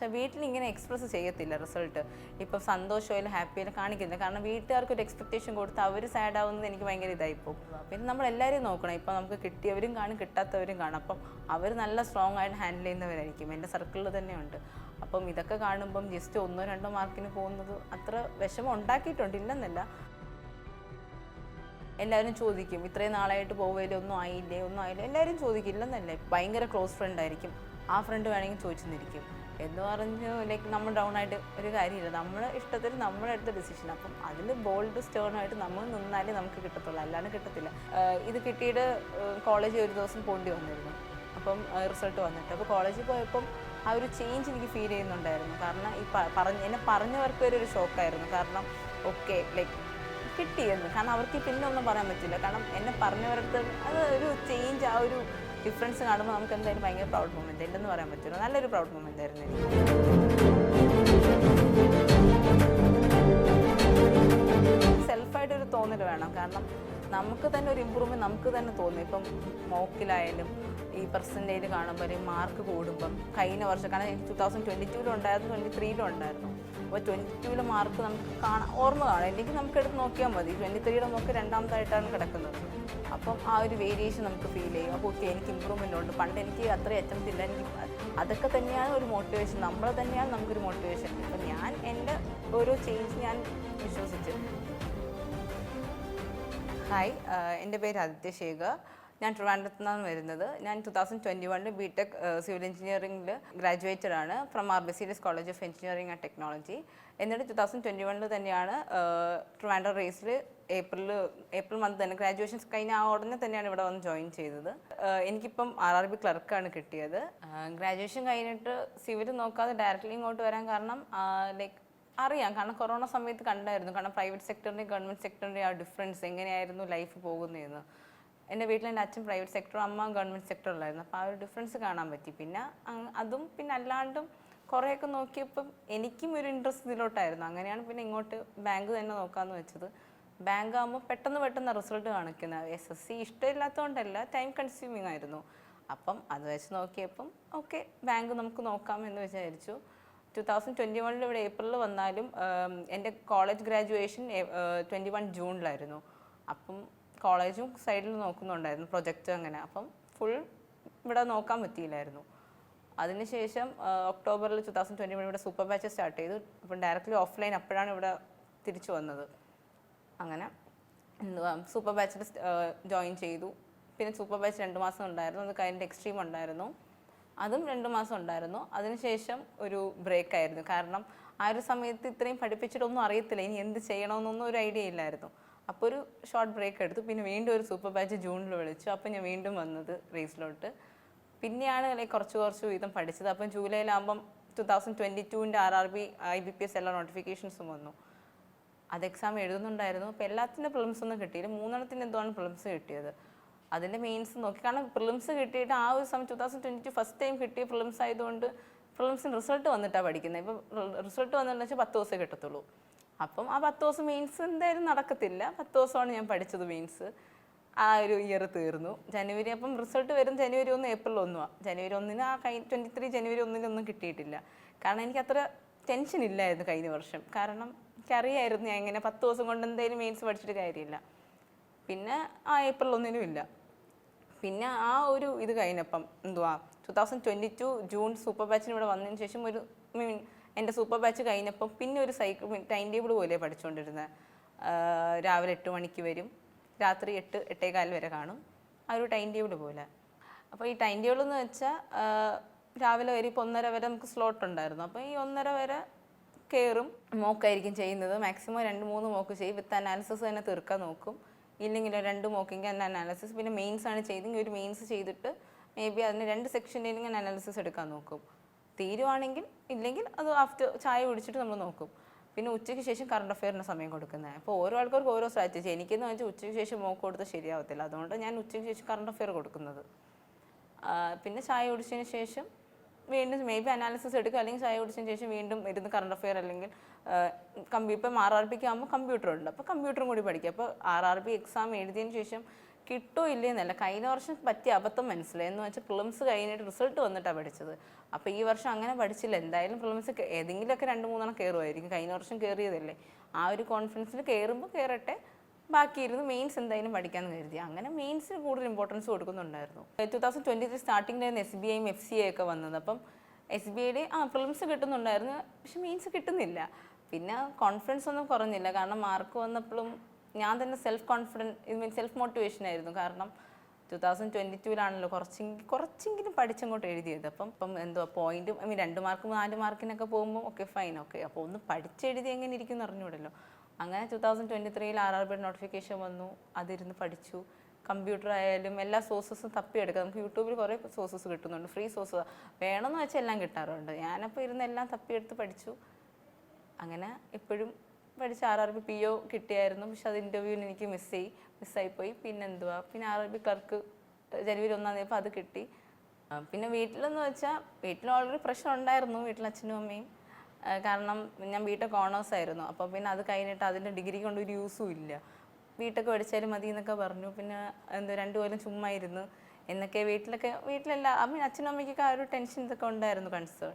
പക്ഷെ വീട്ടിൽ ഇങ്ങനെ എക്സ്പ്രസ് ചെയ്യത്തില്ല റിസൾട്ട് ഇപ്പം സന്തോഷമായാലും ഹാപ്പിയായാലും കാണിക്കുന്നില്ല. കാരണം വീട്ടുകാർക്ക് ഒരു എക്സ്പെക്റ്റേഷൻ കൊടുത്ത് അവർ സാഡ് ആവുന്നത് എനിക്ക് ഭയങ്കര പോകും. പിന്നെ നമ്മൾ എല്ലാവരെയും നോക്കണം. ഇപ്പം നമുക്ക് കിട്ടിയവരും കാണും കിട്ടാത്തവരും കാണും. അപ്പം അവർ നല്ല സ്ട്രോങ് ആയിട്ട് ഹാൻഡിൽ ചെയ്യുന്നവരായിരിക്കും. എന്റെ സർക്കിളിൽ തന്നെയുണ്ട് അപ്പം ഇതൊക്കെ കാണുമ്പം ജസ്റ്റ് ഒന്നോ രണ്ടോ മാർക്കിന് പോകുന്നത് അത്ര വിഷമം ഉണ്ടാക്കിയിട്ടുണ്ട്. ഇല്ലെന്നല്ല. എല്ലാവരും ചോദിക്കും. ഇത്രയും നാളായിട്ട് പോവുകയില്ലേ ഒന്നും ആയില്ലേ ഒന്നും ആയില്ലേ? എല്ലാവരും ചോദിക്കും. ഇല്ലെന്നല്ലേ. ഭയങ്കര ക്ലോസ് ഫ്രണ്ട് ആയിരിക്കും. ആ ഫ്രണ്ട് വേണമെങ്കിൽ ചോദിച്ചെന്നിരിക്കും. എന്ന് പറഞ്ഞു ലൈക്ക് നമ്മൾ ഡൗൺ ആയിട്ട് ഒരു കാര്യമില്ല. നമ്മൾ ഇഷ്ടത്തിൽ നമ്മളെടുത്ത ഡിസിഷൻ അപ്പം അതിൽ ബോൾഡ് സ്റ്റേൺ ആയിട്ട് നമ്മൾ നിന്നാലേ നമുക്ക് കിട്ടത്തുള്ളൂ. അല്ലാണ്ട് കിട്ടത്തില്ല. ഇത് കിട്ടിയിട്ട് കോളേജിൽ ഒരു ദിവസം പോണ്ടി വന്നിരുന്നു. അപ്പം റിസൾട്ട് വന്നിട്ട്. അപ്പോൾ കോളേജിൽ പോയപ്പം ആ ഒരു ചേഞ്ച് എനിക്ക് ഫീൽ ചെയ്യുന്നുണ്ടായിരുന്നു. കാരണം ഈ പറഞ്ഞ എന്നെ പറഞ്ഞവർക്ക് ഒരു ഷോക്കായിരുന്നു കാരണം ഓക്കെ ലൈക്ക് കിട്ടിയെന്ന്. കാരണം അവർക്ക് പിന്നെ ഒന്നും പറയാൻ പറ്റില്ല. കാരണം എന്നെ പറഞ്ഞവർക്ക് അത് ഒരു ചേഞ്ച് ആ ഒരു ഡിഫറൻസ് കാണുമ്പോൾ നമുക്ക് എന്തായാലും ഭയങ്കര പ്രൗഡ് മൊമെന്റ് ഇല്ലെന്ന് പറയാൻ പറ്റുള്ളൂ. നല്ലൊരു പ്രൗഡ് മൊമെന്റ് ആയിരുന്നു എനിക്ക്. സെൽഫായിട്ടൊരു തോന്നൽ വേണം. കാരണം നമുക്ക് തന്നെ ഒരു ഇമ്പ്രൂവ്മെന്റ് നമുക്ക് തന്നെ തോന്നും. ഇപ്പം മോക്കിലായാലും ഈ പെർസെന്റേജ് കാണുമ്പോൾ അല്ലെങ്കിൽ മാർക്ക് കൂടുമ്പം കഴിഞ്ഞ വർഷം കാരണം ടു തൗസൻഡ് ട്വന്റി ടൂവിലും ഉണ്ടായിരുന്നു ട്വന്റി ത്രീയിലും ഉണ്ടായിരുന്നു. അപ്പോൾ ട്വന്റി ടൂവിലെ മാർക്ക് നമുക്ക് കാണാൻ ഓർമ്മ കാണാം. അല്ലെങ്കിൽ നമുക്ക് എടുത്ത് നോക്കിയാൽ മതി. ട്വന്റി ത്രീയുടെ നോക്കി രണ്ടാമതായിട്ടാണ് കിടക്കുന്നത്. അപ്പം ആ ഒരു വേരിയേഷൻ നമുക്ക് ഫീൽ ചെയ്യും. അപ്പോൾ ഓക്കെ എനിക്ക് ഇമ്പ്രൂവ്മെന്റ് ഉണ്ട്. പണ്ട് എനിക്ക് അത്ര ഇല്ല എനിക്ക് അതൊക്കെ തന്നെയാണ് ഒരു മോട്ടിവേഷൻ നമ്മളെ തന്നെയാണ് നമുക്കൊരു മോട്ടിവേഷൻ അപ്പം ഞാൻ എന്റെ ഓരോ ചേഞ്ച് ഞാൻ വിശ്വസിച്ചു. ഹായ് എന്റെ പേര് ആദിത്യ ശേഖർ. ഞാൻ ട്രിവാൻഡ്രത്തു നിന്നാണ് വരുന്നത്. ഞാൻ ടു തൗസൻഡ് ട്വന്റി വണ്ണിൽ ബി ടെക് സിവിൽ എഞ്ചിനീയറിംഗിൽ ഗ്രാജുവേറ്റഡ് ആണ് from R B C S college of engineering and technology എന്നിട്ട് ടു തൗസൻഡ് ട്വന്റി വണ്ണിൽ തന്നെയാണ് ട്രിവാൻഡ്രം റേസിൽ ഏപ്രിൽ ഏപ്രിൽ മന്ത് തന്നെ ഗ്രാജുവേഷൻ കഴിഞ്ഞ ആ ഉടനെ തന്നെയാണ് ഇവിടെ വന്ന് ജോയിൻ ചെയ്തത്. എനിക്കിപ്പം ആർ ആർ ബി ക്ലർക്കാണ് കിട്ടിയത്. ഗ്രാജുവേഷൻ കഴിഞ്ഞിട്ട് സിവിൽ നോക്കാതെ ഡയറക്റ്റ്ലി ഇങ്ങോട്ട് വരാൻ കാരണം ലൈക്ക് അറിയാം. കാരണം കൊറോണ സമയത്ത് കണ്ടായിരുന്നു. കാരണം പ്രൈവറ്റ് സെക്ടറിന്റെയും ഗവൺമെന്റ് സെക്ടറിന്റെയും ആ ഡിഫറൻസ് എങ്ങനെയായിരുന്നു ലൈഫ് പോകുന്നതെന്ന് എന്റെ വീട്ടിൽ എന്റെ അച്ഛൻ പ്രൈവറ്റ് സെക്ടറും അമ്മ ഗവൺമെന്റ് സെക്ടറിലായിരുന്നു അപ്പോൾ ആ ഒരു ഡിഫറൻസ് കാണാൻ പറ്റി. പിന്നെ അതും പിന്നെ അല്ലാണ്ടും കുറേയൊക്കെ നോക്കിയപ്പം എനിക്കും ഒരു ഇൻട്രസ്റ്റ് ഇതിലോട്ടായിരുന്നു. അങ്ങനെയാണ് പിന്നെ ഇങ്ങോട്ട് ബാങ്ക് തന്നെ നോക്കാമെന്ന് വെച്ചത്. ബാങ്ക് ആകുമ്പോൾ പെട്ടെന്ന് പെട്ടെന്ന് റിസൾട്ട് കാണിക്കുന്നത്. എസ് എസ് സി ഇഷ്ടമില്ലാത്തതുകൊണ്ടല്ല ടൈം കൺസ്യൂമിങ് ആയിരുന്നു. അപ്പം അത് വെച്ച് നോക്കിയപ്പം ഓക്കെ ബാങ്ക് നമുക്ക് നോക്കാം എന്ന് വിചാരിച്ചു. ടു തൗസൻഡ് ട്വന്റി വണ്ണിൽ ഇവിടെ ഏപ്രിലിൽ വന്നാലും എന്റെ കോളേജ് ഗ്രാജുവേഷൻ ട്വന്റി വൺ ജൂണിലായിരുന്നു. അപ്പം കോളേജും സൈഡിൽ നോക്കുന്നുണ്ടായിരുന്നു പ്രൊജക്റ്റ് അങ്ങനെ. അപ്പം ഫുൾ ഇവിടെ നോക്കാൻ പറ്റിയില്ലായിരുന്നു. അതിനുശേഷം ഒക്ടോബറിൽ ടു തൗസൻഡ് ട്വന്റി വൺ ഇവിടെ സൂപ്പർ ബാച്ച് സ്റ്റാർട്ട് ചെയ്തു. അപ്പം ഡയറക്റ്റ്ലി ഓഫ്ലൈൻ അപ്പോഴാണ് ഇവിടെ തിരിച്ചു വന്നത്. അങ്ങനെ സൂപ്പർ ബാച്ചിൽ ജോയിൻ ചെയ്തു. പിന്നെ സൂപ്പർ ബാച്ച് രണ്ട് മാസം ഉണ്ടായിരുന്നു. അത് കഴിഞ്ഞിട്ട് എക്സ്ട്രീം ഉണ്ടായിരുന്നു. അതും രണ്ട് മാസം ഉണ്ടായിരുന്നു. അതിനുശേഷം ഒരു ബ്രേക്ക് ആയിരുന്നു. കാരണം ആ ഒരു സമയത്ത് ഇത്രയും പഠിപ്പിച്ചിട്ടൊന്നും അറിയത്തില്ല. ഇനി എന്ത് ചെയ്യണമെന്നൊന്നും ഒരു ഐഡിയ ഇല്ലായിരുന്നു. അപ്പോൾ ഒരു ഷോർട്ട് ബ്രേക്ക് എടുത്തു. പിന്നെ വീണ്ടും ഒരു സൂപ്പർ ബാച്ച് ജൂണിൽ വിളിച്ചു. അപ്പോൾ ഞാൻ വീണ്ടും വന്നത് റേസിലോട്ട്. പിന്നെയാണ് ലൈക്ക് കുറച്ച് കുറച്ച് വീതം പഠിച്ചത്. അപ്പം ജൂലൈയിലാകുമ്പം ടു തൗസൻഡ് ട്വന്റി ടുവിന്റെ R R B I B P S എല്ലാ നോട്ടിഫിക്കേഷൻസും വന്നു. അത് എക്സാം എഴുതുന്നുണ്ടായിരുന്നു. അപ്പോൾ എല്ലാത്തിന്റെ പ്രിലിംസ് ഒന്നും കിട്ടിയില്ല. മൂന്നെണ്ണത്തിന്റെ എന്തുവാണ് പ്രിലിംസ് കിട്ടിയത്? അതിന്റെ മെയിൻസ് നോക്കി. കാരണം പ്രിലിംസ് കിട്ടിയിട്ട് ആ ഒരു സമയം two thousand twenty two first time കിട്ടിയ പ്രിലിംസ് ആയതുകൊണ്ട് പ്രിലിംസിന് റിസൾട്ട് വന്നിട്ടാണ് പഠിക്കുന്നത് ഇപ്പോൾ റിസൾട്ട് വന്നിട്ടുണ്ടെന്ന് വെച്ചാൽ പത്ത് ദിവസമേ കിട്ടത്തുള്ളൂ. അപ്പം ആ പത്ത് ദിവസം മെയിൻസ് എന്തായാലും നടക്കത്തില്ല. പത്ത് ദിവസമാണ് ഞാൻ പഠിച്ചത് മെയിൻസ് ആ ഒരു ഇയർ തീർന്നു. ജനുവരി അപ്പം റിസൾട്ട് വരും ജനുവരി ഒന്ന് ഏപ്രിൽ ഒന്നുമാണ് ജനുവരി ഒന്നിന് ആ കൈ ട്വന്റി ത്രീ ജനുവരി ഒന്നിനൊന്നും കിട്ടിയിട്ടില്ല. കാരണം എനിക്ക് അത്ര ടെൻഷൻ ഇല്ലായിരുന്നു കഴിഞ്ഞ വർഷം. കാരണം എനിക്കറിയായിരുന്നു ഞാൻ ഇങ്ങനെ പത്ത് ദിവസം കൊണ്ട് എന്തായാലും മെയിൻസ് പഠിച്ചിട്ട് കാര്യമില്ല. പിന്നെ ആ ഏപ്രിൽ ഒന്നിനും ഇല്ല. പിന്നെ ആ ഒരു ഇത് കഴിഞ്ഞപ്പം എന്തുവാ? Two thousand twenty two June super ബാച്ചിന് ഇവിടെ വന്നതിന് ശേഷം ഒരു മീൻ എന്റെ സൂപ്പർ ബാച്ച് കഴിഞ്ഞപ്പം പിന്നെ ഒരു സൈക്കിൾ ടൈം ടേബിൾ പോലെ പഠിച്ചുകൊണ്ടിരുന്നത് രാവിലെ എട്ട് മണിക്ക് വരും. രാത്രി എട്ട് എട്ടേകാൽ വരെ കാണും. ആ ഒരു ടൈം ടേബിൾ പോലെ. അപ്പോൾ ഈ ടൈം ടേബിൾ എന്ന് വെച്ചാൽ രാവിലെ വരെ ഇപ്പോൾ ഒന്നര വരെ നമുക്ക് സ്ലോട്ട് ഉണ്ടായിരുന്നു. അപ്പോൾ ഈ ഒന്നര വരെ കയറും. മോക്കായിരിക്കും ചെയ്യുന്നത്. മാക്സിമം രണ്ട് മൂന്ന് മോക്ക് ചെയ്യും. വിത്ത് അനാലിസിസ് തന്നെ തീർക്കാൻ നോക്കും. ഇല്ലെങ്കിൽ രണ്ട് മോക്കിങ് തന്നെ അനാലിസിസ്. പിന്നെ മെയിൻസ് ആണ് ചെയ്തെങ്കിൽ ഒരു മെയിൻസ് ചെയ്തിട്ട് മേ ബി അതിന് രണ്ട് സെക്ഷനിലും അനാലിസിസ് എടുക്കാൻ നോക്കും. തീരുവാണെങ്കിൽ ഇല്ലെങ്കിൽ അത് ആഫ്റ്റർ ചായ കുടിച്ചിട്ട് നമ്മൾ നോക്കും. പിന്നെ ഉച്ചയ്ക്ക് ശേഷം കറണ്ട് അഫെയറിന് സമയം കൊടുക്കുന്നത് അപ്പോൾ ഓരോ ആൾക്കാർക്ക് ഓരോ സ്ട്രാറ്റജി എനിക്കെന്ന് വെച്ചാൽ ഉച്ചയ്ക്ക് ശേഷം മോക്ക് കൊടുത്താൽ ശരിയാവത്തില്ല. അതുകൊണ്ട് ഞാൻ ഉച്ചയ്ക്ക് ശേഷം കറണ്ട് അഫെയർ കൊടുക്കുന്നത്. പിന്നെ ചായ കുടിച്ചതിന് ശേഷം വീണ്ടും മേ ബി അനാലിസിസ് എടുക്കുക. അല്ലെങ്കിൽ ചായ കുടിച്ചതിന് ശേഷം വീണ്ടും ഇരുന്ന് കറണ്ട് അഫെയർ അല്ലെങ്കിൽ കമ്പ്യൂ ഇപ്പം ആർ ആർ പിക്ക് ആകുമ്പോൾ കമ്പ്യൂട്ടർ ഉണ്ട് അപ്പോൾ കമ്പ്യൂട്ടറും കൂടി പഠിക്കുക. അപ്പോൾ ആർ ആർ ബി എക്സാം എഴുതിയതിന് ശേഷം കിട്ടോ ഇല്ലേന്നല്ല കഴിഞ്ഞ വർഷം പറ്റിയ അബദ്ധം മനസ്സിലായി. എന്ന് വെച്ചാൽ പ്രിലിംസ് കഴിഞ്ഞിട്ട് റിസൾട്ട് വന്നിട്ടാണ് പഠിച്ചത്. അപ്പോൾ ഈ വർഷം അങ്ങനെ പഠിച്ചില്ല. എന്തായാലും പ്രിലിംസ് ഏതെങ്കിലുമൊക്കെ രണ്ട് മൂന്നെണ്ണം കയറുമായിരിക്കും കഴിഞ്ഞ വർഷം കയറിയതല്ലേ ആ ഒരു കോൺഫിഡൻസിൽ കയറുമ്പോൾ കയറട്ടെ ബാക്കിയിരുന്നു മെയിൻസ് എന്തായാലും പഠിക്കാമെന്ന് കരുതി. അങ്ങനെ മെയിൻസിന് കൂടുതൽ ഇമ്പോർട്ടൻസ് കൊടുക്കുന്നുണ്ടായിരുന്നു. ടു തൗസൻഡ് ട്വന്റി ത്രീ സ്റ്റാർട്ടിങ്ങിലായിരുന്നു എസ് ബി ഐയും എഫ് സി ഐ ഒക്കെ വന്നത്. അപ്പം എസ് ബി ഐയുടെ ആ പ്രിലിംസ് കിട്ടുന്നുണ്ടായിരുന്നു. പക്ഷെ മെയിൻസ് കിട്ടുന്നില്ല. പിന്നെ കോൺഫിഡൻസ് ഒന്നും കുറഞ്ഞില്ല. കാരണം മാർക്ക് വന്നപ്പോഴും ഞാൻ തന്നെ സെൽഫ് കോൺഫിഡൻസ് ഇത് മീൻ സെൽഫ് മോട്ടിവേഷൻ ആയിരുന്നു. കാരണം ടു തൗസൻഡ് ട്വന്റി ടൂവിലാണല്ലോ കുറച്ചെങ്കിൽ കുറച്ചെങ്കിലും പഠിച്ചങ്ങോട്ട് എഴുതിയത്. അപ്പം ഇപ്പം എന്തോ പോയിന്റ് ഐ മീൻ രണ്ട് മാർക്ക് നാല് മാർക്കിനൊക്കെ പോകുമ്പോൾ ഓക്കെ ഫൈൻ ഓക്കെ അപ്പോൾ ഒന്ന് പഠിച്ചെഴുതി എങ്ങനെ ഇരിക്കും എന്ന് അറിഞ്ഞൂടല്ലോ. അങ്ങനെ ടു തൗസൻഡ് ട്വന്റി ത്രീയിൽ ആർ ആർ ബിയുടെ നോട്ടിഫിക്കേഷൻ വന്നു. അതിരുന്ന് പഠിച്ചു. കമ്പ്യൂട്ടർ ആയാലും എല്ലാ സോഴ്സസും തപ്പിയെടുക്കാം. നമുക്ക് യൂട്യൂബിൽ കുറേ സോഴ്സസ് കിട്ടുന്നുണ്ട്. ഫ്രീ സോഴ്സ് വേണമെന്ന് വെച്ചാൽ എല്ലാം കിട്ടാറുണ്ട്. ഞാനപ്പോൾ ഇരുന്ന് എല്ലാം തപ്പിയെടുത്ത് പഠിച്ചു. അങ്ങനെ എപ്പോഴും പഠിച്ച R R B P O കിട്ടിയായിരുന്നു. പക്ഷെ അത് ഇന്റർവ്യൂവിന് എനിക്ക് മിസ്സായി മിസ്സായിപ്പോയി പിന്നെ എന്തുവാ? പിന്നെ ആർ ആർ ബി ക്ലർക്ക് ജനുവരി ഒന്നാം തീയതി അത് കിട്ടി. പിന്നെ വീട്ടിലെന്ന് വെച്ചാൽ വീട്ടിൽ ഓൾറെഡി പ്രശ്നം ഉണ്ടായിരുന്നു വീട്ടിൽ അച്ഛനും അമ്മയും. കാരണം ഞാൻ ബിടെക് ഓണേഴ്സ് ആയിരുന്നു. അപ്പോൾ പിന്നെ അത് കഴിഞ്ഞിട്ട് അതിന്റെ ഡിഗ്രി കൊണ്ട് ഒരു യൂസും ഇല്ല. ബിടെക് പഠിച്ചാലും മതി എന്നൊക്കെ പറഞ്ഞു. പിന്നെ എന്തോ രണ്ടു കൊല്ലം ചുമ്മാ ഇരുന്ന്. എന്നൊക്കെ വീട്ടിലൊക്കെ വീട്ടിലല്ല അമ്മ അച്ഛനും അമ്മയ്ക്കൊക്കെ ആ ഒരു ടെൻഷൻ ഇതൊക്കെ ഉണ്ടായിരുന്നു കൺസേൺ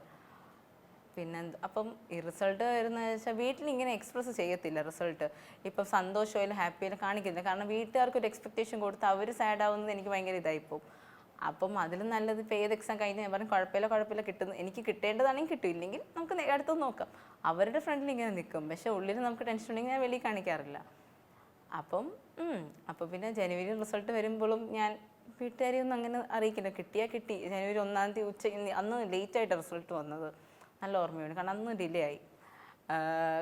പിന്നെ അപ്പം ഈ റിസൾട്ട് വരുന്നത് വെച്ചാൽ വീട്ടിൽ ഇങ്ങനെ എക്സ്പ്രസ് ചെയ്യത്തില്ല റിസൾട്ട് ഇപ്പം സന്തോഷമായാലും ഹാപ്പിയായാലും കാണിക്കുന്നില്ല. കാരണം വീട്ടുകാർക്ക് ഒരു എക്സ്പെക്റ്റേഷൻ കൊടുത്ത് അവർ സാഡ് ആവുന്നത് എനിക്ക് ഭയങ്കര പോകും. അപ്പം അതിലും നല്ലത് ഇപ്പോൾ ഏത് എക്സാം കഴിഞ്ഞ് ഞാൻ പറഞ്ഞു കുഴപ്പമില്ല കുഴപ്പമില്ല കിട്ടുന്നു. എനിക്ക് കിട്ടേണ്ടതാണെങ്കിൽ കിട്ടും. ഇല്ലെങ്കിൽ നമുക്ക് അടുത്ത് നോക്കാം. അവരുടെ ഫ്രണ്ടിൽ ഇങ്ങനെ നിൽക്കും. പക്ഷേ ഉള്ളിൽ നമുക്ക് ടെൻഷൻ ഉണ്ടെങ്കിൽ ഞാൻ വെളിയിൽ കാണിക്കാറില്ല. അപ്പം അപ്പം പിന്നെ ജനുവരി റിസൾട്ട് വരുമ്പോഴും ഞാൻ വീട്ടുകാരെയൊന്നും അങ്ങനെ അറിയിക്കില്ല. കിട്ടിയാൽ കിട്ടി. ജനുവരി ഒന്നാം തീയതി ഉച്ച അന്ന് ലേറ്റായിട്ട് റിസൾട്ട് വന്നത്. നല്ല ഓർമ്മയുണ്ട്. കാരണം അന്ന് ഡിലേ ആയി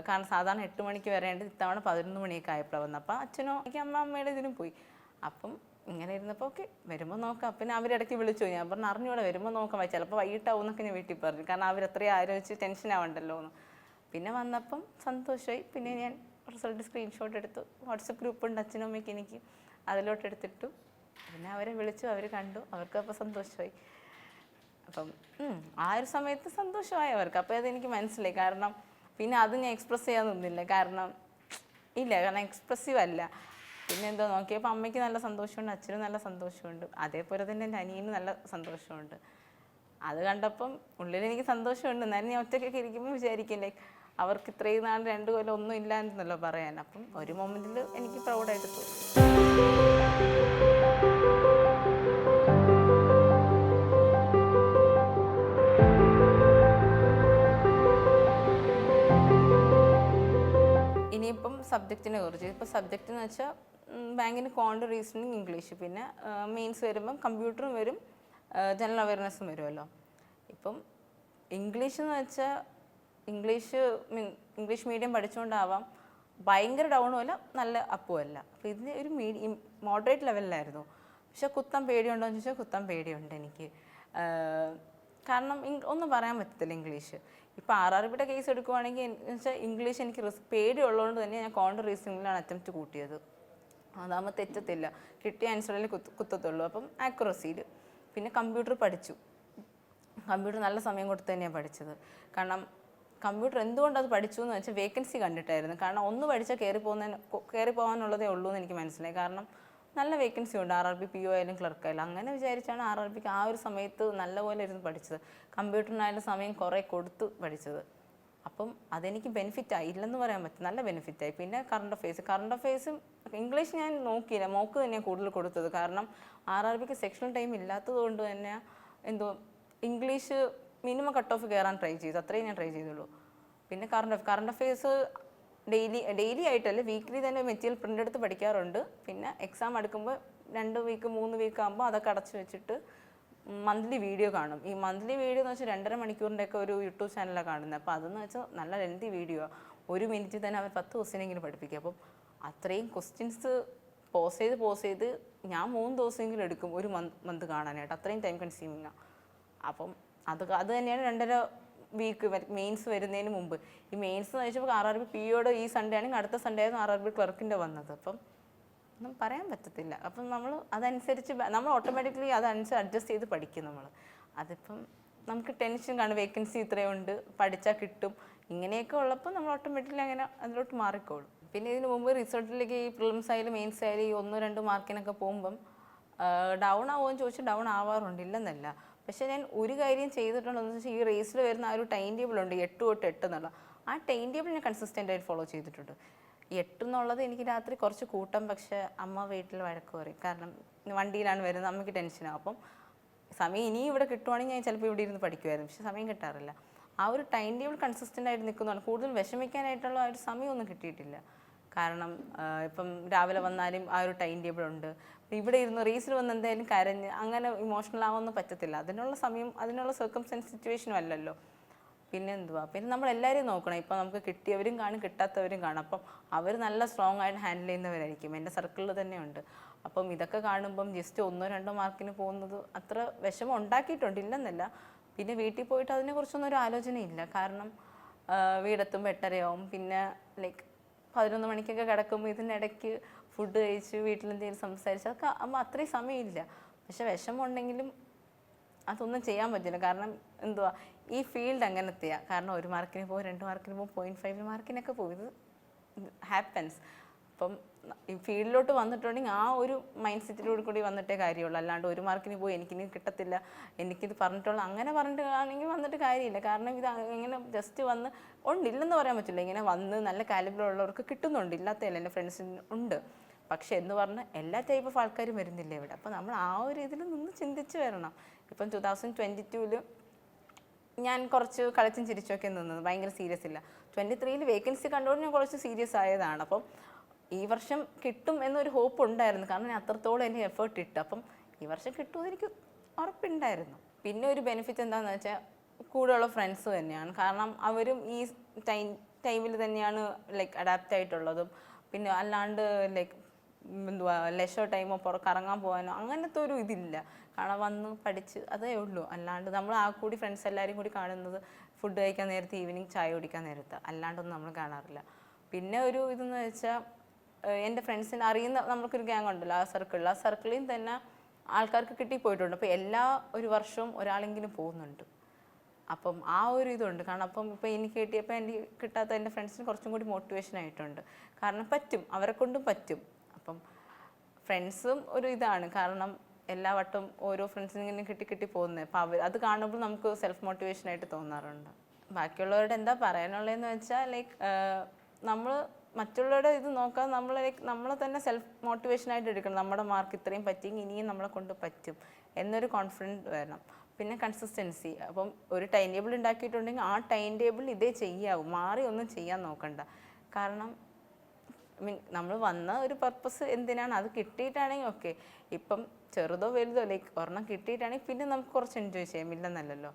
കാരണം സാധാരണ എട്ട് മണിക്ക് വരേണ്ടത് ഇത്തവണ പതിനൊന്ന് മണിയൊക്കെ ആയപ്പോഴാണ് വന്നത്. അപ്പോൾ അച്ഛനോ എനിക്ക് അമ്മ അമ്മയുടെ ഇതിനും പോയി. അപ്പം ഇങ്ങനെ ഇരുന്നപ്പോൾ ഓക്കെ വരുമ്പോൾ നോക്കാം. പിന്നെ അവരിടയ്ക്ക് വിളിച്ചു. ഞാൻ പറഞ്ഞു അറിഞ്ഞൂടെ വരുമ്പോൾ നോക്കാം ചിലപ്പോൾ വൈകിട്ടാവും എന്നൊക്കെ ഞാൻ വീട്ടിൽ പറഞ്ഞു. കാരണം അവരത്രയും ആലോചിച്ച് ടെൻഷൻ ആവണ്ടല്ലോ എന്ന്. പിന്നെ വന്നപ്പം സന്തോഷമായി പിന്നെ ഞാൻ റിസൾട്ട് സ്ക്രീൻഷോട്ട് എടുത്തു. വാട്സപ്പ് ഗ്രൂപ്പ് ഉണ്ട് അച്ഛനും അമ്മയ്ക്ക് എനിക്ക്. അതിലോട്ട് എടുത്തിട്ടു പിന്നെ അവരെ വിളിച്ചു അവർ കണ്ടു. അവർക്ക് അപ്പോൾ സന്തോഷമായി അപ്പം ആ ഒരു സമയത്ത് സന്തോഷമായി അവർക്ക്. അപ്പോൾ അതെനിക്ക് മനസ്സിലായി. കാരണം പിന്നെ അത് ഞാൻ എക്സ്പ്രസ് ചെയ്യാൻ നിന്നില്ല. കാരണം ഇല്ല കാരണം എക്സ്പ്രസീവ് അല്ല. പിന്നെ എന്തോ നോക്കിയപ്പോൾ അമ്മയ്ക്ക് നല്ല സന്തോഷമുണ്ട് അച്ഛനും നല്ല സന്തോഷമുണ്ട്. അതേപോലെ തന്നെ എന്റെ അനിയനും നല്ല സന്തോഷമുണ്ട്. അത് കണ്ടപ്പം ഉള്ളിൽ എനിക്ക് സന്തോഷമുണ്ട്. എന്നാലും ഞാൻ ഒറ്റയ്ക്കൊക്കെ ഇരിക്കുമ്പോൾ വിചാരിക്കും ലൈക്ക് അവർക്ക് ഇത്രയും നാൾ രണ്ട് കൊല്ലം ഒന്നും ഇല്ല എന്നല്ലോ പറയാൻ. അപ്പം ഒരു മൊമെന്റിൽ എനിക്ക് പ്രൗഡായിട്ട് തോന്നി. സബ്ജക്റ്റിനെ കുറിച്ച്. ഇപ്പോൾ സബ്ജക്റ്റ് എന്ന് വെച്ചാൽ ബാങ്കിന് കോണ്ട് റീസണിങ് ഇംഗ്ലീഷ് പിന്നെ മെയിൻസ് വരുമ്പം കമ്പ്യൂട്ടറും വരും ജനറൽ അവയർനെസ്സും വരുമല്ലോ ഇപ്പം ഇംഗ്ലീഷ് എന്ന് വെച്ചാൽ ഇംഗ്ലീഷ് ഇംഗ്ലീഷ് മീഡിയം പഠിച്ചുകൊണ്ടാവാം ഭയങ്കര ഡൗണും അല്ല നല്ല അപ്പും അല്ല. അപ്പോൾ ഇതിന് ഒരു മീഡിയം മോഡറേറ്റ് ലെവലിലായിരുന്നു പക്ഷെ കുത്താൻ പേടിയുണ്ടോ എന്ന് ചോദിച്ചാൽ കുത്താൻ പേടിയുണ്ട് എനിക്ക്. കാരണം ഒന്നും പറയാൻ പറ്റത്തില്ല ഇംഗ്ലീഷ് ഇപ്പോൾ ആർ ആർ ബിയുടെ കേസ് എടുക്കുവാണെങ്കിൽ എന്ന് വെച്ചാൽ ഇംഗ്ലീഷ് എനിക്ക് റിസ് പേടിയുള്ളതുകൊണ്ട് തന്നെ ഞാൻ കോണ്ട് റീസിംഗിലാണ് അറ്റംപ്റ്റ് കൂട്ടിയത്. അതാകുമ്പോൾ തെറ്റത്തില്ല. കിട്ടിയ ആൻസറിൽ കുത്ത് കുത്തത്തുള്ളൂ. അപ്പം ആക്യുറസിയിൽ പിന്നെ കമ്പ്യൂട്ടർ പഠിച്ചു. കമ്പ്യൂട്ടർ നല്ല സമയം കൊടുത്ത് തന്നെയാണ് പഠിച്ചത്. കാരണം കമ്പ്യൂട്ടർ എന്തുകൊണ്ട് അത് പഠിച്ചു എന്ന് വെച്ചാൽ വേക്കൻസി കണ്ടിട്ടായിരുന്നു. കാരണം ഒന്ന് പഠിച്ചാൽ കയറി പോകുന്നതിന് കയറി പോകാനുള്ളതേ ഉള്ളൂ എന്ന് എനിക്ക് മനസ്സിലായി. കാരണം നല്ല വേക്കൻസി ഉണ്ട് R R B P O ആയാലും ക്ലർക്ക് ആയാലും. അങ്ങനെ വിചാരിച്ചാണ് ആർ ആർ ബിക്ക് ആ ഒരു സമയത്ത് നല്ലപോലെ ഇരുന്ന് പഠിച്ചത്. കമ്പ്യൂട്ടറിനായാലും സമയം കുറേ കൊടുത്ത് പഠിച്ചത്. അപ്പം അതെനിക്ക് ബെനിഫിറ്റ് ആയി. ഇല്ലെന്ന് പറയാൻ പറ്റും നല്ല ബെനിഫിറ്റ് ആയി. പിന്നെ കറണ്ട് അഫയേഴ്സ് കറണ്ട് അഫയേഴ്സും ഇംഗ്ലീഷ് ഞാൻ നോക്കിയില്ല. മോക്ക് തന്നെയാണ് കൂടുതൽ കൊടുത്തത്. കാരണം ആർ ആർ ബിക്ക് സെക്ഷണൽ ടൈം ഇല്ലാത്തത് കൊണ്ട് തന്നെ എന്തോ ഇംഗ്ലീഷ് മിനിമം കട്ട് ഓഫ് കയറാൻ ട്രൈ ചെയ്തു. അത്രയും ഞാൻ ട്രൈ ചെയ്തുള്ളൂ. പിന്നെ current current affairs daily daily ആയിട്ടല്ല വീക്ക്ലി തന്നെ മെറ്റീരിയൽ പ്രിന്റ് എടുത്ത് പഠിക്കാറുണ്ട്. പിന്നെ എക്സാം അടുക്കുമ്പോൾ രണ്ട് വീക്ക് മൂന്ന് വീക്ക് ആകുമ്പോൾ അതൊക്കെ അടച്ചു വെച്ചിട്ട് മന്ത്ലി വീഡിയോ കാണും. ഈ മന്ത്ലി വീഡിയോ എന്ന് വെച്ചാൽ രണ്ടര മണിക്കൂറിന്റെ ഒക്കെ ഒരു യൂട്യൂബ് ചാനലാണ് കാണുന്നത്. അപ്പോൾ അതെന്ന് വെച്ചാൽ നല്ല ലെന്തി വീഡിയോ ഒരു മിനിറ്റ് തന്നെ അവർ പത്ത് ക്വസ്റ്റ്യനെങ്കിലും പഠിപ്പിക്കും. അപ്പം അത്രയും ക്വസ്റ്റ്യൻസ് പോസ് ചെയ്ത് പോസ് ചെയ്ത് ഞാൻ മൂന്ന് ദിവസമെങ്കിലും എടുക്കും ഒരു മന്ത് മന്ത് കാണാനായിട്ട്. അത്രയും ടൈം കൺസ്യൂമിങ്ങാണ് അപ്പം അത് അത് തന്നെയാണ് രണ്ടര വീക്ക് മെയിൻസ് വരുന്നതിന് മുമ്പ്. ഈ മെയിൻസ് എന്ന് വെച്ചപ്പോൾ ആർ ആർ ബി പി യോട് ഈ സൺഡേ ആണെങ്കിൽ അടുത്ത സൺഡേ ആയിരുന്നു ആർ ആർ ബി ക്ലർക്കിന്റെ വന്നത്. അപ്പം ഒന്നും പറയാൻ പറ്റത്തില്ല. അപ്പം നമ്മൾ അതനുസരിച്ച് നമ്മൾ ഓട്ടോമാറ്റിക്കലി അതനുസരിച്ച് അഡ്ജസ്റ്റ് ചെയ്ത് പഠിക്കും നമ്മൾ അതിപ്പം നമുക്ക് ടെൻഷൻ കാണും. വേക്കൻസി ഇത്രയുണ്ട്. പഠിച്ചാൽ കിട്ടും. ഇങ്ങനെയൊക്കെ ഉള്ളപ്പോൾ നമ്മൾ ഓട്ടോമാറ്റിക്കലി അങ്ങനെ അതിലോട്ട് മാറിക്കോളും. പിന്നെ ഇതിന് മുമ്പ് റിസൾട്ടിലേക്ക് ഈ പ്രിലിംസ് ആയാലും മെയിൻസ് ആയാലും ഈ ഒന്നോ രണ്ടോ മാർക്കിനൊക്കെ പോകുമ്പം ഡൗൺ ആവുമെന്ന് ചോദിച്ചാൽ ഡൗൺ ആവാറുണ്ട്. ഇല്ലെന്നല്ല. പക്ഷേ ഞാൻ ഒരു കാര്യം ചെയ്തിട്ടുണ്ടെന്ന് വെച്ചാൽ ഈ റേസിൽ വരുന്ന ആ ഒരു ടൈം ടേബിൾ ഉണ്ട് എട്ട് തൊട്ട് എട്ട് എന്നുള്ള. ആ ടൈം ടേബിൾ ഞാൻ കൺസിസ്റ്റന്റ് ആയിട്ട് ഫോളോ ചെയ്തിട്ടുണ്ട്. എട്ട് എന്നുള്ളത് എനിക്ക് രാത്രി കുറച്ച് കൂട്ടം പക്ഷേ അമ്മ വീട്ടിൽ വഴക്ക് പറയും. കാരണം വണ്ടിയിലാണ് വരുന്നത് അമ്മയ്ക്ക് ടെൻഷനാണ് അപ്പം സമയം ഇനിയും ഇവിടെ കിട്ടുവാണെങ്കിൽ ഞാൻ ചിലപ്പോൾ ഇവിടെ ഇരുന്ന് പഠിക്കുമായിരുന്നു പക്ഷെ സമയം കിട്ടാറില്ല. ആ ഒരു ടൈം ടേബിൾ കൺസിസ്റ്റന്റ് ആയിട്ട് നിൽക്കുന്നതാണ്. കൂടുതൽ വിഷമിക്കാനായിട്ടുള്ള ആ ഒരു സമയമൊന്നും കിട്ടിയിട്ടില്ല. കാരണം ഇപ്പം രാവിലെ വന്നാലും ആ ഒരു ടൈം ടേബിൾ ഉണ്ട്. ഇവിടെ ഇരുന്ന് റേസിൽ വന്ന് എന്തായാലും കരഞ്ഞ് അങ്ങനെ ഇമോഷണൽ ആവാനൊന്നും പറ്റത്തില്ല. അതിനുള്ള സമയം അതിനുള്ള സർക്കംസ്റ്റൻസ് സിറ്റുവേഷനും അല്ലല്ലോ. പിന്നെ എന്തുവാ? പിന്നെ നമ്മൾ എല്ലാവരെയും നോക്കണം. ഇപ്പം നമുക്ക് കിട്ടിയവരും കാണും കിട്ടാത്തവരും കാണും. അപ്പം അവർ നല്ല സ്ട്രോങ് ആയിട്ട് ഹാൻഡിൽ ചെയ്യുന്നവരായിരിക്കും. എന്റെ സർക്കിളിൽ തന്നെയുണ്ട് അപ്പം ഇതൊക്കെ കാണുമ്പം ജസ്റ്റ് ഒന്നോ രണ്ടോ മാർക്കിന് പോകുന്നത് അത്ര വിഷമം ഉണ്ടാക്കിയിട്ടുണ്ട്. ഇല്ലെന്നല്ല. പിന്നെ വീട്ടിൽ പോയിട്ട് അതിനെക്കുറിച്ചൊന്നും ഒരു ആലോചനയില്ല. കാരണം വീടെത്തുമ്പോൾ എട്ടരയാവും. പിന്നെ ലൈക്ക് പതിനൊന്ന് മണിക്കൊക്കെ കിടക്കുമ്പോൾ ഇതിനിടയ്ക്ക് ഫുഡ് കഴിച്ച് വീട്ടിലെന്തെങ്കിലും സംസാരിച്ച് അതൊക്കെ ആകുമ്പോൾ അത്രയും സമയമില്ല. പക്ഷെ വിഷമമുണ്ടെങ്കിലും അതൊന്നും ചെയ്യാൻ പറ്റില്ല. കാരണം എന്തുവാ ഈ ഫീൽഡ് അങ്ങനത്തെയാണ് കാരണം ഒരു മാർക്കിന് പോകും രണ്ട് മാർക്കിന് പോകും പോയിന്റ് ഫൈവ് മാർക്കിനൊക്കെ പോകും ഇത് ഹാപ്പൻസ് അപ്പം ഫീൽഡിലോട്ട് വന്നിട്ടുണ്ടെങ്കിൽ ആ ഒരു മൈൻഡ് സെറ്റിലൂടെ കൂടി വന്നിട്ടേ കാര്യമുള്ളൂ. അല്ലാണ്ട് ഒരു മാർക്കിന് പോയി എനിക്കിനി കിട്ടത്തില്ല എനിക്കിത് പറഞ്ഞിട്ടുള്ള അങ്ങനെ പറഞ്ഞിട്ട് ആണെങ്കിൽ വന്നിട്ട് കാര്യമില്ല. കാരണം ഇത് ഇങ്ങനെ ജസ്റ്റ് വന്ന് ഉണ്ട് ഇല്ലെന്ന് പറയാൻ പറ്റില്ല. ഇങ്ങനെ വന്ന് നല്ല കാലിബറുള്ളവർക്ക് കിട്ടുന്നുണ്ട്. ഇല്ലാത്തതല്ല എന്റെ ഫ്രണ്ട്സിന് ഉണ്ട്. പക്ഷെ എന്ന് പറഞ്ഞാൽ എല്ലാ ടൈപ്പ് ഓഫ് ആൾക്കാരും വരുന്നില്ല ഇവിടെ? അപ്പോൾ നമ്മൾ ആ ഒരു ഇതിൽ നിന്ന് ചിന്തിച്ച് വരണം. ഇപ്പം ടു തൗസൻഡ് ട്വന്റി ടൂവിൽ ഞാൻ കുറച്ച് കളിച്ചും ചിരിച്ചൊക്കെ നിന്നത്. ഭയങ്കര സീരിയസ് ഇല്ല. ട്വന്റി ത്രീയിൽ വേക്കൻസി കണ്ടുകൊണ്ട് ഞാൻ കുറച്ച് സീരിയസ് ആയതാണ്. അപ്പം ഈ വർഷം കിട്ടും എന്നൊരു ഹോപ്പ് ഉണ്ടായിരുന്നു കാരണം ഞാൻ അത്രത്തോളം എനിക്ക് എഫേർട്ട് ഇട്ട്. അപ്പം ഈ വർഷം കിട്ടുമെന്ന് എനിക്ക് ഉറപ്പുണ്ടായിരുന്നു. പിന്നെ ഒരു ബെനിഫിറ്റ് എന്താണെന്ന് വെച്ചാൽ കൂടെയുള്ള ഫ്രണ്ട്സ് തന്നെയാണ്. കാരണം അവരും ഈ ടൈം ടൈമിൽ തന്നെയാണ് ലൈക്ക് അഡാപ്റ്റ് ആയിട്ടുള്ളതും. പിന്നെ അല്ലാണ്ട് ലൈക്ക് എന്തുവാ ലെഷർ ടൈമോ പുറത്തിറങ്ങാൻ പോകാനോ അങ്ങനത്തെ ഒരു ഇതില്ല. കാരണം വന്ന് പഠിച്ച് അതേ ഉള്ളൂ. അല്ലാണ്ട് നമ്മൾ ആ കൂടി ഫ്രണ്ട്സ് എല്ലാവരും കൂടി കാണുന്നത് ഫുഡ് കഴിക്കാൻ നേരത്തെ ഈവനിങ് ചായ കുടിക്കാൻ നേരത്ത്. അല്ലാണ്ടൊന്നും നമ്മൾ കാണാറില്ല. പിന്നെ ഒരു ഇതെന്ന് വെച്ചാൽ എന്റെ ഫ്രണ്ട്സിന് അറിയുന്ന നമുക്കൊരു ഗ്യാങ് ഉണ്ടല്ലോ ആ സർക്കിളിൽ ആ സർക്കിളിൽ തന്നെ ആൾക്കാർക്ക് കിട്ടിപ്പോയിട്ടുണ്ട്. അപ്പോൾ എല്ലാ ഒരു വർഷവും ഒരാളെങ്കിലും പോകുന്നുണ്ട്. അപ്പം ആ ഒരു ഇതുണ്ട്. കാരണം അപ്പം ഇപ്പം എനിക്ക് കിട്ടിയപ്പോൾ എനിക്ക് കിട്ടാത്ത എന്റെ ഫ്രണ്ട്സിന് കുറച്ചും കൂടി മോട്ടിവേഷൻ ആയിട്ടുണ്ട്. കാരണം പറ്റും. അവരെ കൊണ്ടും പറ്റും. അപ്പം ഫ്രണ്ട്സും ഒരു ഇതാണ്. കാരണം എല്ലാ വട്ടം ഓരോ ഫ്രണ്ട്സിനും കിട്ടി കിട്ടി പോകുന്നത് അപ്പം അവർ അത് കാണുമ്പോൾ നമുക്ക് സെൽഫ് മോട്ടിവേഷൻ ആയിട്ട് തോന്നാറുണ്ട്. ബാക്കിയുള്ളവരുടെ എന്താ പറയാനുള്ളതെന്ന് വെച്ചാൽ ലൈക്ക് നമ്മൾ മറ്റുള്ളവരുടെ ഇത് നോക്കാതെ നമ്മളെ നമ്മളെ തന്നെ സെൽഫ് മോട്ടിവേഷൻ ആയിട്ട് എടുക്കണം. നമ്മുടെ മാർക്ക് ഇത്രയും പറ്റിയെങ്കിൽ ഇനിയും നമ്മളെ കൊണ്ട് പറ്റും എന്നൊരു കോൺഫിഡന്റ് വരണം പിന്നെ കൺസിസ്റ്റൻസി അപ്പം ഒരു ടൈം ടേബിൾ ഉണ്ടാക്കിയിട്ടുണ്ടെങ്കിൽ ആ ടൈം ടേബിൾ ഇതേ ചെയ്യാവും. മാറി ഒന്നും ചെയ്യാൻ നോക്കണ്ട. കാരണം മീൻ നമ്മൾ വന്ന ഒരു പർപ്പസ് എന്തിനാണ്? അത് കിട്ടിയിട്ടാണെങ്കിൽ ഓക്കെ ഇപ്പം ചെറുതോ വലുതോ ലൈക്ക് ഒരെണ്ണം കിട്ടിയിട്ടാണെങ്കിൽ പിന്നെ നമുക്ക് കുറച്ച് എൻജോയ് ചെയ്യാം. ഇല്ലെന്നല്ലല്ലോ.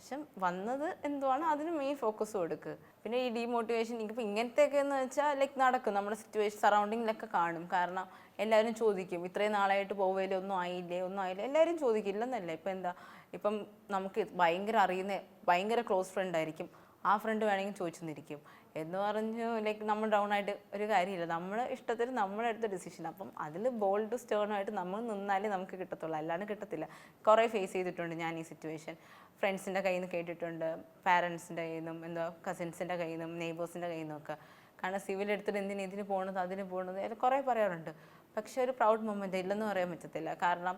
പക്ഷെ വന്നത് എന്തുവാണ്? അതിന് മെയിൻ ഫോക്കസ് കൊടുക്കുക പിന്നെ ഈ ഡീമോട്ടിവേഷൻ ഇപ്പം ഇങ്ങനത്തെയൊക്കെ എന്ന് വെച്ചാൽ ലൈക്ക് നടക്കും. നമ്മുടെ സിറ്റുവേഷൻ സറൗണ്ടിങ്ങിലൊക്കെ കാണും. കാരണം എല്ലാവരും ചോദിക്കും. ഇത്രയും നാളായിട്ട് പോവുകയില്ലേ ഒന്നും ആയില്ലേ ഒന്നും ആയില്ലേ. എല്ലാവരും ചോദിക്കും. ഇല്ലെന്നല്ല. ഇപ്പം എന്താ? ഇപ്പം നമുക്ക് ഭയങ്കര അറിയുന്ന ഭയങ്കര ക്ലോസ് ഫ്രണ്ട് ആയിരിക്കും. ആ ഫ്രണ്ട് വേണമെങ്കിൽ ചോദിച്ചു നിന്നിരിക്കും എന്ന് പറഞ്ഞു ലൈക്ക് നമ്മൾ ഡൗൺ ആയിട്ട് ഒരു കാര്യമില്ല. നമ്മുടെ ഇഷ്ടത്തിൽ നമ്മളെടുത്ത ഡിസിഷൻ അപ്പം അതിൽ ബോൾഡ് സ്റ്റേൺ ആയിട്ട് നമ്മൾ നിന്നാലേ നമുക്ക് കിട്ടത്തുള്ളൂ. അല്ലാണ്ട് കിട്ടത്തില്ല. കുറേ ഫേസ് ചെയ്തിട്ടുണ്ട് ഞാൻ ഈ സിറ്റുവേഷൻ ഫ്രണ്ട്സിന്റെ കയ്യിൽ നിന്ന് കേട്ടിട്ടുണ്ട്. പാരൻസിന്റെ കയ്യിൽ നിന്നും എന്തോ കസിൻസിന്റെ കയ്യിൽ നിന്നും നെയ്ബേഴ്സിന്റെ കയ്യിൽ നിന്നൊക്കെ കാരണം സിവിൽ എടുത്തിട്ട് എന്തിന് ഇതിന് പോകണത് അതിന് പോകണത് അതിൽ കുറേ പറയാറുണ്ട്. പക്ഷേ ഒരു പ്രൗഡ് മൊമെന്റ് ഇല്ലെന്ന് പറയാൻ പറ്റത്തില്ല. കാരണം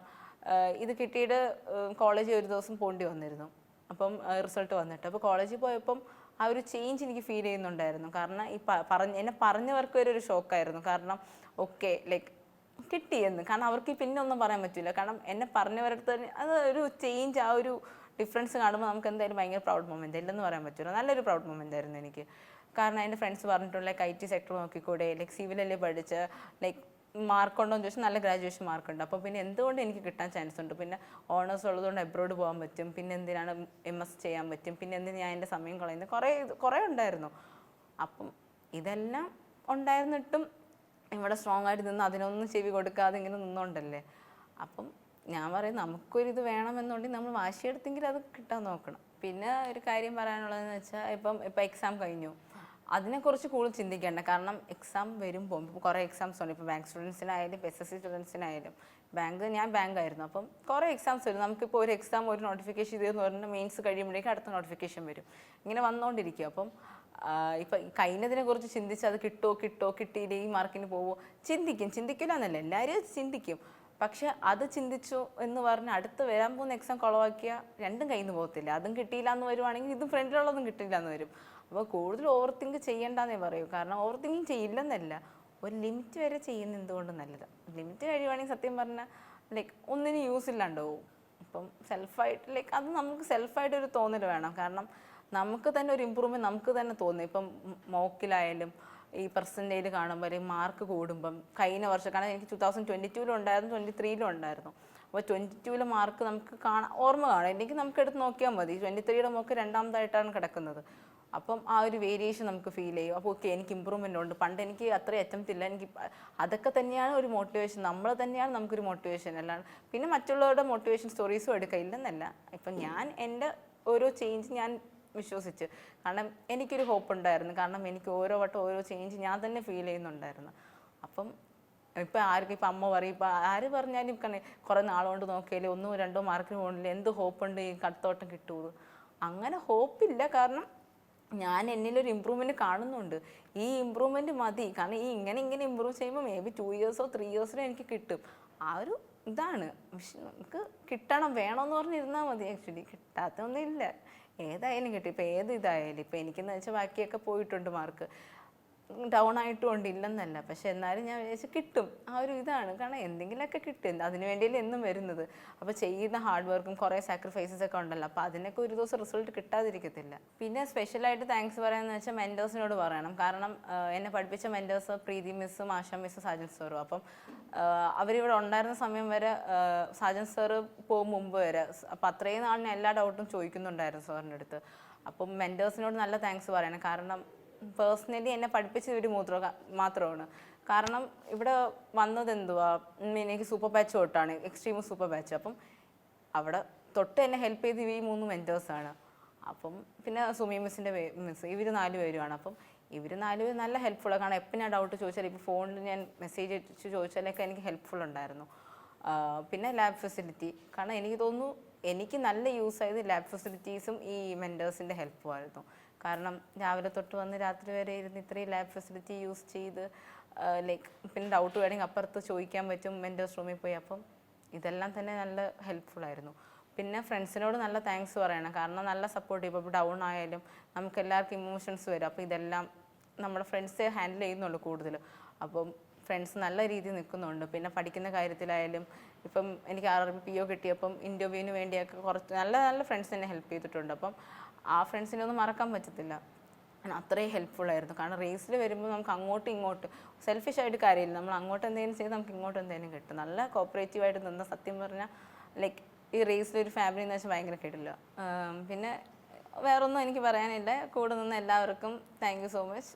ഇത് കിട്ടിയിട്ട് കോളേജിൽ ഒരു ദിവസം പോണ്ടി വന്നിരുന്നു. അപ്പം റിസൾട്ട് വന്നിട്ട്. അപ്പോൾ കോളേജിൽ പോയപ്പം ആ ഒരു ചേഞ്ച് എനിക്ക് ഫീൽ ചെയ്യുന്നുണ്ടായിരുന്നു. കാരണം ഈ പറഞ്ഞ എന്നെ പറഞ്ഞവർക്ക് വരെ ഒരു ഷോക്കായിരുന്നു കാരണം ഓക്കെ ലൈക്ക് കിട്ടിയെന്ന്. കാരണം അവർക്ക് പിന്നെ ഒന്നും പറയാൻ പറ്റില്ല. കാരണം എന്നെ പറഞ്ഞവരടുത്ത് തന്നെ അത് ഒരു ചേഞ്ച് ആ ഒരു ഡിഫറൻസ് കാണുമ്പോൾ നമുക്ക് എന്തായാലും ഭയങ്കര പ്രൗഡ് മൊമെന്റ് ഇല്ലെന്ന് പറയാൻ പറ്റില്ല നല്ലൊരു പ്രൗഡ് മൊമെന്റ് ആയിരുന്നു എനിക്ക്. കാരണം എന്റെ ഫ്രണ്ട്സ് പറഞ്ഞിട്ടുള്ള ലൈക്ക് ഐ ടി സെക്ടർ നോക്കിക്കൂടെ ലൈക്ക് സിവിലല്ലേ പഠിച്ച് ലൈക്ക് മാർക്ക് ഉണ്ടോ എന്ന് ചോദിച്ചാൽ നല്ല ഗ്രാജുവേഷൻ മാർക്ക് ഉണ്ട്. അപ്പോൾ പിന്നെ എന്തുകൊണ്ട് എനിക്ക് കിട്ടാൻ ചാൻസ് ഉണ്ട്? പിന്നെ ഓണേഴ്സ് ഉള്ളതുകൊണ്ട് എബ്രോഡ് പോകാൻ പറ്റും. പിന്നെ എന്തിനാണ് എം എസ് ചെയ്യാൻ പറ്റും? പിന്നെ എന്തിന് ഞാൻ എന്റെ സമയം കളയുന്നത്? കുറേ കുറേ ഉണ്ടായിരുന്നു. അപ്പം ഇതെല്ലാം ഉണ്ടായിരുന്നിട്ടും ഇവിടെ സ്ട്രോങ് ആയിട്ട് നിന്ന് അതിനൊന്നും ചെവി കൊടുക്കാതെ ഇങ്ങനെ നിന്നുണ്ടല്ലേ? അപ്പം ഞാൻ പറയും നമുക്കൊരിത് വേണമെന്നുണ്ടെങ്കിൽ നമ്മൾ വാശിയെടുത്തെങ്കിൽ അത് കിട്ടാൻ നോക്കണം. പിന്നെ ഒരു കാര്യം പറയാനുള്ളതെന്ന് വെച്ചാൽ ഇപ്പം ഇപ്പം എക്സാം കഴിഞ്ഞു. അതിനെക്കുറിച്ച് കൂടുതൽ ചിന്തിക്കേണ്ട. കാരണം എക്സാം വരുമ്പോൾ കുറേ എക്സാംസ് ഉണ്ട്. ഇപ്പോൾ ബാങ്ക് സ്റ്റുഡൻസിനായാലും എസ് എസ് സി സ്റ്റുഡൻസിനായാലും ബാങ്ക് ഞാൻ ബാങ്ക് ആയിരുന്നു. അപ്പം കുറേ എക്സാംസ് വരും. നമുക്കിപ്പോൾ ഒരു എക്സാം ഒരു നോട്ടിഫിക്കേഷൻ ഇതെന്ന് പറഞ്ഞാൽ മെയിൻസ് കഴിയുമ്പോഴേക്കും അടുത്ത നോട്ടിഫിക്കേഷൻ വരും. ഇങ്ങനെ വന്നുകൊണ്ടിരിക്കുക അപ്പം ഇപ്പം കഴിഞ്ഞതിനെ കുറിച്ച് ചിന്തിച്ച് അത് കിട്ടുമോ കിട്ടുമോ കിട്ടിയില്ലേ? ഈ മാർക്കിന് പോവോ? ചിന്തിക്കും. ചിന്തിക്കില്ല എന്നല്ല എല്ലാവരും ചിന്തിക്കും. പക്ഷെ അത് ചിന്തിച്ചു എന്ന് പറഞ്ഞ് അടുത്ത് വരാൻ പോകുന്ന എക്സാം കുളവാക്കിയ രണ്ടും കയ്യിൽ നിന്ന് പോകത്തില്ല. അതും കിട്ടിയില്ല എന്ന് വരുവാണെങ്കിൽ ഇതും ഫ്രണ്ടിലുള്ളതും കിട്ടില്ല എന്ന് വരും. അപ്പോൾ കൂടുതൽ ഓവർ തിങ്ക് ചെയ്യണ്ടെന്നേ പറയൂ. കാരണം ഓവർ തിങ്കിങ് ചെയ്യില്ലെന്നല്ല. ഒരു ലിമിറ്റ് വരെ ചെയ്യുന്ന എന്തുകൊണ്ട് നല്ലത്? ലിമിറ്റ് കഴിയുവാണെങ്കിൽ സത്യം പറഞ്ഞാൽ ലൈക്ക് ഒന്നിന് യൂസ് ഇല്ലാണ്ട് ഇപ്പം സെൽഫായിട്ട് ലൈക്ക് അത് നമുക്ക് സെൽഫായിട്ട് ഒരു തോന്നൽ വേണം. കാരണം നമുക്ക് തന്നെ ഒരു ഇമ്പ്രൂവ്മെന്റ് നമുക്ക് തന്നെ തോന്നും. ഇപ്പം മോക്കിലായാലും ഈ പെർസെന്റേജ് കാണുമ്പോൾ അല്ലെങ്കിൽ മാർക്ക് കൂടുമ്പം കഴിഞ്ഞ വർഷം കാരണം എനിക്ക് ടു തൗസൻഡ് ട്വന്റി ടൂലും ഉണ്ടായിരുന്നു ട്വന്റി ത്രീയിലും ഉണ്ടായിരുന്നു. അപ്പോൾ ട്വന്റി ടൂവിലെ മാർക്ക് നമുക്ക് കാണാൻ ഓർമ്മ കാണാം. ഇല്ലെങ്കിൽ നമുക്ക് എടുത്ത് നോക്കിയാൽ മതി. ട്വന്റി ത്രീയുടെ മോക്ക് രണ്ടാമതായിട്ടാണ് കിടക്കുന്നത്. അപ്പം ആ ഒരു വേരിയേഷൻ നമുക്ക് ഫീൽ ചെയ്യും. അപ്പോൾ ഓക്കെ എനിക്ക് ഇമ്പ്രൂവ്മെന്റ് ഉണ്ട്. പണ്ട് എനിക്ക് അത്ര അറ്റംപ്റ്റില്ല എനിക്ക് അതൊക്കെ തന്നെയാണ് ഒരു മോട്ടിവേഷൻ നമ്മൾ തന്നെയാണ് നമുക്കൊരു മോട്ടിവേഷൻ അല്ലാണ്ട് പിന്നെ മറ്റുള്ളവരുടെ മോട്ടിവേഷൻ സ്റ്റോറീസും എടുക്കുക ഇല്ലെന്നല്ല. ഇപ്പം ഞാൻ എന്റെ ഓരോ ചേഞ്ച് ഞാൻ വിശ്വസിച്ച്. കാരണം എനിക്കൊരു ഹോപ്പ് ഉണ്ടായിരുന്നു. കാരണം എനിക്ക് ഓരോ വട്ടം ഓരോ ചേഞ്ച് ഞാൻ തന്നെ ഫീൽ ചെയ്യുന്നുണ്ടായിരുന്നു. അപ്പം ഇപ്പം ആർക്കും ഇപ്പം അമ്മ പറയും. ഇപ്പം ആര് പറഞ്ഞാലും കണ കുറേ നാളുകൊണ്ട് നോക്കിയാലും ഒന്നും രണ്ടോ മാർക്കിന് പോകണില്ല എന്ത് ഹോപ്പുണ്ട് ഈ കടുത്തോട്ടം കിട്ടുമോ അങ്ങനെ ഹോപ്പില്ല കാരണം ഞാൻ എന്നിലൊരു ഇമ്പ്രൂവ്മെന്റ് കാണുന്നുണ്ട്. ഈ ഇമ്പ്രൂവ്മെന്റ് മതി. കാരണം ഈ ഇങ്ങനെ ഇങ്ങനെ ഇമ്പ്രൂവ് ചെയ്യുമ്പോൾ മേ ബി ടു ഇയേഴ്സോ ത്രീ ഇയേഴ്സിനോ എനിക്ക് കിട്ടും. ആ ഒരു ഇതാണ്. പക്ഷെ നമുക്ക് കിട്ടണം. വേണമെന്ന് പറഞ്ഞിരുന്നാൽ മതി. ആക്ച്വലി കിട്ടാത്തൊന്നും ഇല്ല ഏതായാലും കിട്ടും. ഇപ്പം ഏത് ഇതായാലും? ഇപ്പം എനിക്കെന്ന് വെച്ചാൽ ബാക്കിയൊക്കെ പോയിട്ടുണ്ട് മാർക്ക് ഡൗൺ ആയിട്ടും ഉണ്ട് ഇല്ലെന്നല്ല പക്ഷെ എന്നാലും ഞാൻ വിചാരിച്ചു കിട്ടും. ആ ഒരു ഇതാണ്. കാരണം എന്തെങ്കിലുമൊക്കെ കിട്ടും. അതിന് വേണ്ടിയല്ലേ എന്നും വരുന്നത്. അപ്പോൾ ചെയ്യുന്ന ഹാർഡ് വർക്കും കുറേ സാക്രിഫൈസസ് ഒക്കെ ഉണ്ടല്ലോ. അപ്പോൾ അതിനൊക്കെ ഒരു ദിവസം റിസൾട്ട് കിട്ടാതിരിക്കത്തില്ല. പിന്നെ സ്പെഷ്യലായിട്ട് താങ്ക്സ് പറയാമെന്ന് വെച്ചാൽ മെന്റേഴ്സിനോട് പറയണം. കാരണം എന്നെ പഠിപ്പിച്ച മെന്റേഴ്സ് പ്രീതി മിസ്സും ആശ മിസ്സും സാജൻ സാറും അപ്പം അവരിവിടെ ഉണ്ടായിരുന്ന സമയം വരെ സാജൻ സാറ് പോകും മുമ്പ് വരെ. അപ്പം അത്രയും നാളിന് എല്ലാ ഡൗട്ടും ചോദിക്കുന്നുണ്ടായിരുന്നു സാറിന്റെ അടുത്ത്. അപ്പം മെന്റേഴ്സിനോട് നല്ല താങ്ക്സ് പറയണം. കാരണം പേഴ്സണലി എന്നെ പഠിപ്പിച്ചത് ഒരു മൂത്ര മാത്രമാണ്. കാരണം ഇവിടെ വന്നത് എന്തുവാ എനിക്ക് സൂപ്പർ ബാച്ച് തൊട്ടാണ്. എക്സ്ട്രീം സൂപ്പർ ബാച്ച് അപ്പം അവിടെ തൊട്ട് എന്നെ ഹെൽപ്പ് ചെയ്ത് ഈ മൂന്ന് മെന്റേഴ്സാണ് അപ്പം പിന്നെ സുമി മിസ്സിന്റെ മിസ് ഇവർ നാല് പേരുമാണ്. അപ്പം ഇവർ നാല് പേര് നല്ല ഹെൽപ്ഫുള്ളാണ് കാരണം എപ്പോൾ ഞാൻ ഡൗട്ട് ചോദിച്ചാൽ ഇപ്പോൾ ഫോണിൽ ഞാൻ മെസ്സേജ് അയച്ച് ചോദിച്ചാലൊക്കെ എനിക്ക് ഹെൽപ്ഫുൾ ഉണ്ടായിരുന്നു. പിന്നെ ലാബ് ഫെസിലിറ്റി കാരണം എനിക്ക് തോന്നുന്നു എനിക്ക് നല്ല യൂസ് ആയത് ലാബ് ഫെസിലിറ്റീസും ഈ മെന്റേഴ്സിന്റെ ഹെൽപ്പുമായിരുന്നു കാരണം രാവിലെ തൊട്ട് വന്ന് രാത്രി വരെ ഇരുന്ന് ഇത്രയും ലാബ് ഫെസിലിറ്റി യൂസ് ചെയ്ത് ലൈക്ക് പിന്നെ ഡൗട്ട് വേണമെങ്കിൽ അപ്പുറത്ത് ചോദിക്കാൻ പറ്റും മെന്റേഴ്സ് റൂമിൽ പോയി. അപ്പം ഇതെല്ലാം തന്നെ നല്ല ഹെൽപ്ഫുൾ ആയിരുന്നു. പിന്നെ ഫ്രണ്ട്സിനോട് നല്ല താങ്ക്സ് പറയണം. കാരണം നല്ല സപ്പോർട്ട് ഇപ്പോൾ ഡൗൺ ആയാലും നമുക്ക് എല്ലാവർക്കും ഇമോഷൻസ് വരും. അപ്പോൾ ഇതെല്ലാം നമ്മുടെ ഫ്രണ്ട്സേ ഹാൻഡിൽ ചെയ്യുന്നുള്ളൂ കൂടുതൽ. അപ്പം ഫ്രണ്ട്സ് നല്ല രീതിയിൽ നിൽക്കുന്നുണ്ട്. പിന്നെ പഠിക്കുന്ന കാര്യത്തിലായാലും ഇപ്പം എനിക്ക് ആർ ബി പി ഒ കിട്ടിയപ്പം ഇന്റർവ്യൂവിന് വേണ്ടിയൊക്കെ കുറച്ച് നല്ല നല്ല ഫ്രണ്ട്സ് എന്നെ ഹെൽപ്പ് ചെയ്തിട്ടുണ്ട്. അപ്പം ആ ഫ്രണ്ട്സിനെ ഒന്നും മറക്കാൻ പറ്റത്തില്ല. അത്രയും ഹെൽപ്ഫുൾ ആയിരുന്നു. കാരണം റേസിൽ വരുമ്പോൾ നമുക്ക് അങ്ങോട്ടും ഇങ്ങോട്ട് സെൽഫിഷ് ആയിട്ട് കാര്യമില്ല. നമ്മൾ അങ്ങോട്ട് എന്തെങ്കിലും ചെയ്ത് നമുക്ക് ഇങ്ങോട്ട് എന്തെങ്കിലും കിട്ടും. നല്ല കോപ്പറേറ്റീവ് ആയിട്ട് നിന്ന സത്യം പറഞ്ഞാൽ ലൈക്ക് ഈ റേസിൽ ഒരു ഫാമിലി എന്ന് വെച്ചാൽ ഭയങ്കര കിട്ടില്ല. പിന്നെ വേറൊന്നും എനിക്ക് പറയാനില്ല. കൂടെ നിന്ന് എല്ലാവർക്കും താങ്ക് സോ മച്ച്